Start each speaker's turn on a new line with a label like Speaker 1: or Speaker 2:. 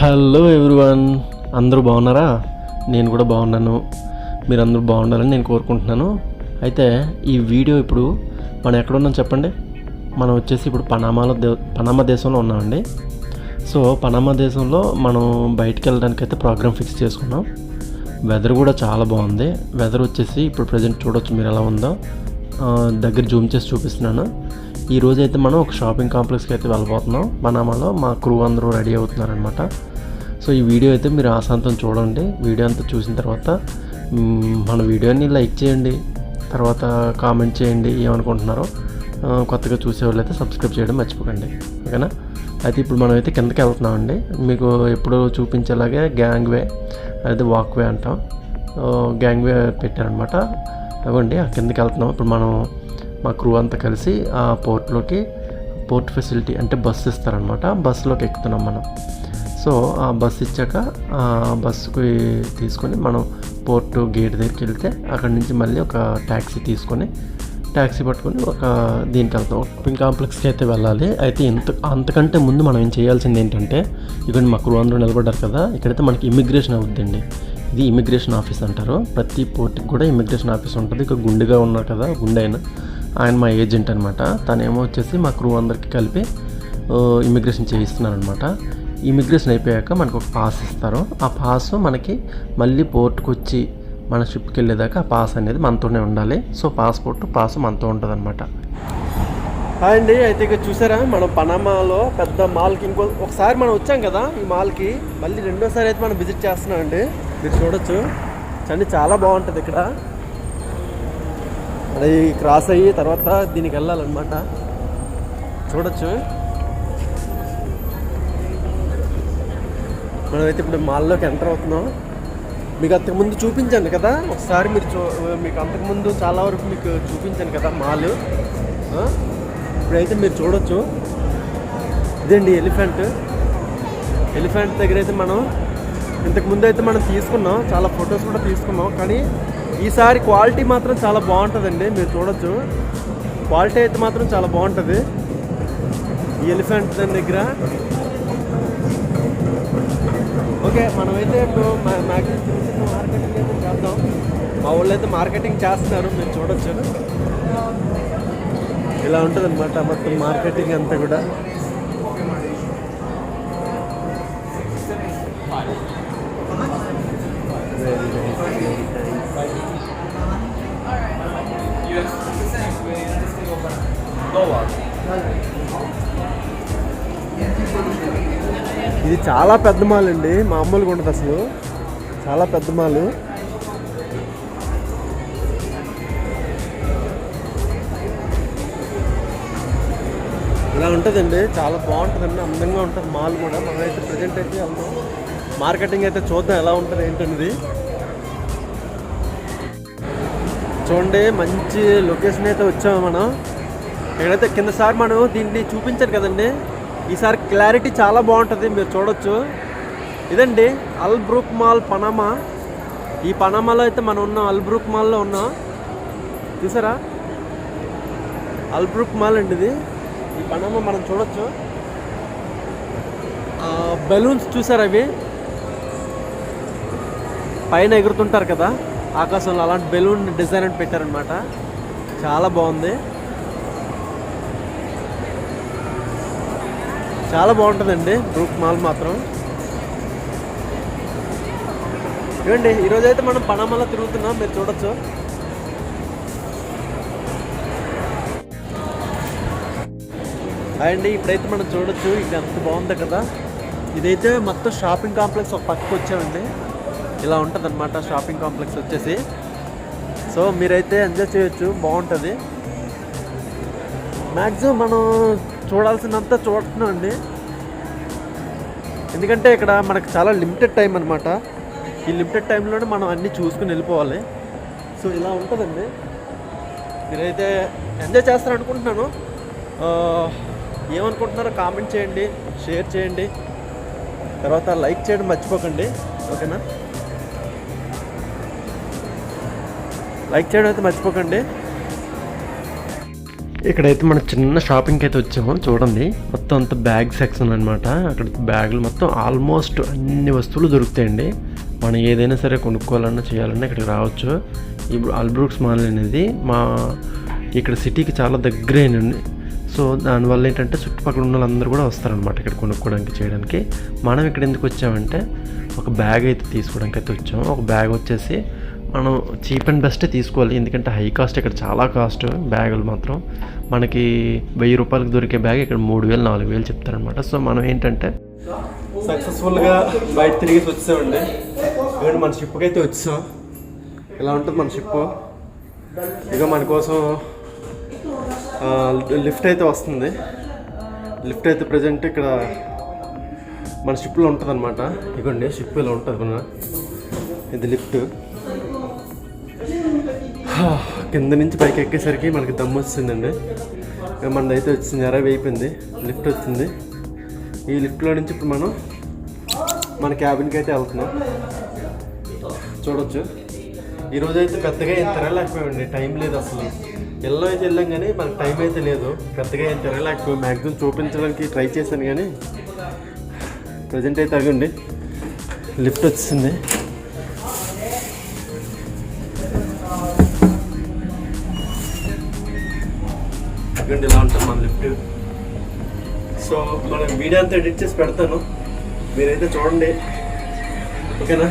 Speaker 1: Hello everyone అందరూ బాగున్నారా? నేను కూడా బాగున్నాను. మీరు అందరూ బాగుండాలని నేను కోరుకుంటున్నాను. అయితే ఈ వీడియో ఇప్పుడు మనం ఎక్కడున్నాం చెప్పండి? మనం వచ్చేసి ఇప్పుడు పనామాలో దే పనామా దేశంలో ఉన్నామండి. సో పనామా దేశంలో మనం బయటికి వెళ్ళడానికి అయితే ప్రోగ్రామ్ ఫిక్స్ చేసుకున్నాం. వెదర్ కూడా చాలా బాగుంది. వెదర్ వచ్చేసి ఇప్పుడు ప్రజెంట్ చూడొచ్చు మీరు ఎలా ఉందో. దగ్గర జూమ్ చేసి చూపిస్తున్నాను. ఈ రోజు అయితే మనం ఒక షాపింగ్ కాంప్లెక్స్కి అయితే వెళ్ళబోతున్నాం. పనామాలో మా క్రూ అందరూ రెడీ అవుతున్నారనమాట సో ఈ వీడియో అయితే మీరు ఆశాంతం చూడండి. వీడియో అంతా చూసిన తర్వాత మన వీడియోని లైక్ చేయండి. తర్వాత కామెంట్ చేయండి. ఏమనుకుంటున్నారో కొత్తగా చూసేవాళ్ళు అయితే సబ్స్క్రైబ్ చేయడం మర్చిపోకండి. ఓకేనా? అయితే ఇప్పుడు మనం అయితే కిందకి వెళ్తున్నామండి మీకు ఎప్పుడు చూపించేలాగే గ్యాంగ్ వే అదే వాక్ వే అంటాం. గ్యాంగ్ వే పెట్టారనమాట అవ్వండి ఆ కిందకి వెళ్తున్నాం. ఇప్పుడు మనం మా క్రూ అంతా కలిసి ఆ పోర్ట్లోకి పోర్ట్ ఫెసిలిటీ అంటే బస్సు ఇస్తారనమాట బస్సులోకి ఎక్కుతున్నాం మనం. సో ఆ బస్సు ఇచ్చాక ఆ బస్సుకి తీసుకొని మనం పోర్ట్ గేట్ దగ్గరికి వెళ్తే అక్కడి నుంచి మళ్ళీ ఒక ట్యాక్సీ తీసుకొని ట్యాక్సీ పట్టుకొని ఒక దీనికి వెళ్తాం. షాపింగ్ కాంప్లెక్స్కి అయితే వెళ్ళాలి. అయితే ఇంత అంతకంటే ముందు మనం ఏం చేయాల్సింది ఏంటంటే ఇక్కడ మా క్రూ అందరూ నిలబడ్డారు కదా ఇక్కడైతే మనకి ఇమిగ్రేషన్ అవుద్దండి. ఇది ఇమిగ్రేషన్ ఆఫీస్ అంటారు. ప్రతి పోర్ట్కి కూడా ఇమిగ్రేషన్ ఆఫీస్ ఉంటుంది. ఇక గుండెగా ఉన్నారు కదా గుండె ఆయన ఆయన మా ఏజెంట్ అనమాట తనేమో వచ్చేసి మా క్రూ అందరికి కలిపి ఇమిగ్రేషన్ చేయిస్తున్నారనమాట ఇమిగ్రేషన్ అయిపోయాక మనకు ఒక పాస్ ఇస్తారు. ఆ పాస్ మనకి మళ్ళీ పోర్ట్కి వచ్చి మన షిప్కి వెళ్ళేదాకా ఆ పాస్ అనేది మనతోనే ఉండాలి. సో పాస్పోర్ట్ పాస్ మనతో ఉంటుంది అనమాట అండి. అయితే ఇక చూసారా? మనం పనామాలో పెద్ద మాల్కి ఇంకో ఒకసారి మనం వచ్చాం కదా ఈ మాల్కి. మళ్ళీ రెండోసారి అయితే మనం విజిట్ చేస్తున్నాం అండి. మీరు చూడొచ్చు. చండి చాలా బాగుంటుంది ఇక్కడ. అది క్రాస్ అయ్యి తర్వాత దీనికి వెళ్ళాలన్నమాట. చూడొచ్చు. మనమైతే ఇప్పుడు మాల్లోకి ఎంటర్ అవుతున్నాం. మీకు అంతకుముందు చూపించాను కదా? ఒకసారి మీరు చూ మీకు అంతకుముందు చాలా వరకు మీకు చూపించాను కదా మాల్. ఇప్పుడైతే మీరు చూడొచ్చు. ఇదండి ఎలిఫెంట్. ఎలిఫెంట్ దగ్గర అయితే మనం ఇంతకు ముందు అయితే మనం తీసుకున్నాం. చాలా ఫొటోస్ కూడా తీసుకున్నాం. కానీ ఈసారి క్వాలిటీ మాత్రం చాలా బాగుంటుందండి. మీరు చూడొచ్చు. క్వాలిటీ అయితే మాత్రం చాలా బాగుంటుంది. ఈ ఎలిఫెంట్ దాని దగ్గర. ఓకే మనమైతే ఇప్పుడు మ్యాక్సిమం చిన్న చిన్న మార్కెటింగ్ అయితే చేద్దాం. మా ఊళ్ళో అయితే మార్కెటింగ్ చేస్తున్నారు మీరు చూడొచ్చు. ఇలా ఉంటుంది అనమాట మొత్తం మార్కెటింగ్ అంతా కూడా. Very nice, ఇది చాలా పెద్ద మాల్ అండి మామూలుగా ఉండదు అసలు. చాలా పెద్ద మాల్. ఇలా ఉంటుందండి చాలా బాగుంటుందండి అందంగా ఉంటుంది మాల్ కూడా. మనమైతే ప్రజెంట్ అయితే వెళ్దాం. మార్కెటింగ్ అయితే చూద్దాం ఎలా ఉంటుంది ఏంటనేది చూడండి మంచి లొకేషన్ అయితే వచ్చాము మనం. ఇక్కడైతే కిందసారి మనం దీన్ని చూపించారు కదండి. ఈసారి క్లారిటీ చాలా బాగుంటుంది మీరు చూడొచ్చు. ఇదండి అల్బ్రూక్ మాల్ పనామా. ఈ పనామాలో అయితే మనం ఉన్నాం అల్బ్రూక్ మాల్లో ఉన్నాం చూసారా? అల్బ్రూక్ మాల్ అండి ఇది. ఈ పనామా మనం చూడొచ్చు. బెలూన్స్ చూసారా అవి? పైన ఎగురుతుంటారు కదా ఆకాశంలో అలాంటి బెలూన్ డిజైన్ అని పెట్టారనమాట చాలా బాగుంది. చాలా బాగుంటుందండి. బ్రూక్ మాల్ మాత్రం. ఇవ్వండి ఈరోజు అయితే మనం పనామాలో తిరుగుతున్నాం మీరు చూడొచ్చు. అండి ఇప్పుడైతే మనం చూడొచ్చు ఇది ఎంత బాగుంది కదా. ఇదైతే మొత్తం షాపింగ్ కాంప్లెక్స్ ఒక పక్కకు వచ్చామండి. ఇలా ఉంటుంది అనమాట షాపింగ్ కాంప్లెక్స్ వచ్చేసి. సో మీరైతే ఎంజాయ్ చేయొచ్చు బాగుంటుంది. మ్యాక్సిమం మనం చూడాల్సినంత చూస్తున్నాం అండి. ఎందుకంటే ఇక్కడ మనకు చాలా లిమిటెడ్ టైం అనమాట ఈ లిమిటెడ్ టైంలోనే మనం అన్నీ చూసుకుని వెళ్ళిపోవాలి. సో ఇలా ఉంటుందండి. మీరైతే ఎంజాయ్ చేస్తారనుకుంటున్నాను. అనుకుంటున్నాను ఏమనుకుంటున్నారో కామెంట్ చేయండి షేర్ చేయండి. తర్వాత లైక్ చేయడం మర్చిపోకండి. ఓకేనా? లైక్ చేయడం అయితే మర్చిపోకండి. ఇక్కడైతే మన చిన్న షాపింగ్కి అయితే వచ్చాము. చూడండి మొత్తం అంత బ్యాగ్ సెక్షన్ అనమాట అక్కడ బ్యాగులు మొత్తం ఆల్మోస్ట్ అన్ని వస్తువులు దొరుకుతాయండి. మనం ఏదైనా సరే కొనుక్కోవాలన్నా చేయాలన్నా ఇక్కడికి రావచ్చు. ఇప్పుడు అల్బ్రూక్స్ మాల్ అనేది మా ఇక్కడ సిటీకి చాలా దగ్గరేనండి సో దానివల్ల ఏంటంటే చుట్టుపక్కల ఉన్న వాళ్ళందరూ కూడా వస్తారనమాట ఇక్కడ కొనుక్కోవడానికి చేయడానికి. మనం ఇక్కడ ఎందుకు వచ్చామంటే ఒక బ్యాగ్ అయితే తీసుకోవడానికి అయితే వచ్చాము. ఒక బ్యాగ్ వచ్చేసి మనం చీప్ అండ్ బెస్టే తీసుకోవాలి. ఎందుకంటే హై కాస్ట్ ఇక్కడ చాలా కాస్ట్ బ్యాగులు మాత్రం. మనకి వెయ్యి రూపాయలకు దొరికే బ్యాగ్ ఇక్కడ మూడు వేలు నాలుగు వేలు చెప్తారనమాట సో మనం ఏంటంటే సక్సెస్ఫుల్గా బయట తిరిగి వచ్చేసామండి ఇక మన షిప్కి అయితే వచ్చాం. ఇలా ఉంటుంది మన షిప్ ఇక మన కోసం లిఫ్ట్ అయితే వస్తుంది. లిఫ్ట్ అయితే ప్రజెంట్ ఇక్కడ మన షిప్లో ఉంటుంది అనమాట ఇగోండి షిప్ ఇలా ఉంటుంది మన ఇది లిఫ్ట్ కింద నుంచి పైకి ఎక్కేసరికి మనకి దమ్ము వచ్చిందండి మనదైతే అయితే వచ్చింది అరవై అయిపోయింది లిఫ్ట్ వచ్చింది. ఈ లిఫ్ట్లో నుంచి ఇప్పుడు మనం మన క్యాబిన్కి అయితే వెళ్తున్నాం. చూడొచ్చు. ఈరోజు అయితే పెద్దగా ఏం తిరగలేకపోయామండి టైం లేదు అసలు. ఎల్లో అయితే వెళ్ళాం కానీ మనకు టైం అయితే లేదు. పెద్దగా ఏం తిరగలేకపోయాం. మ్యాక్సిమం చూపించడానికి ట్రై చేశాను కానీ ప్రజెంట్ అయితే అగండి లిఫ్ట్ వచ్చింది. అగండి ఇలా ఉంటుంది మన లిఫ్ట్? సో మనం వీడియో అంతా ఎడిట్ చేసి పెడతాను. మీరైతే చూడండి. ఓకేనా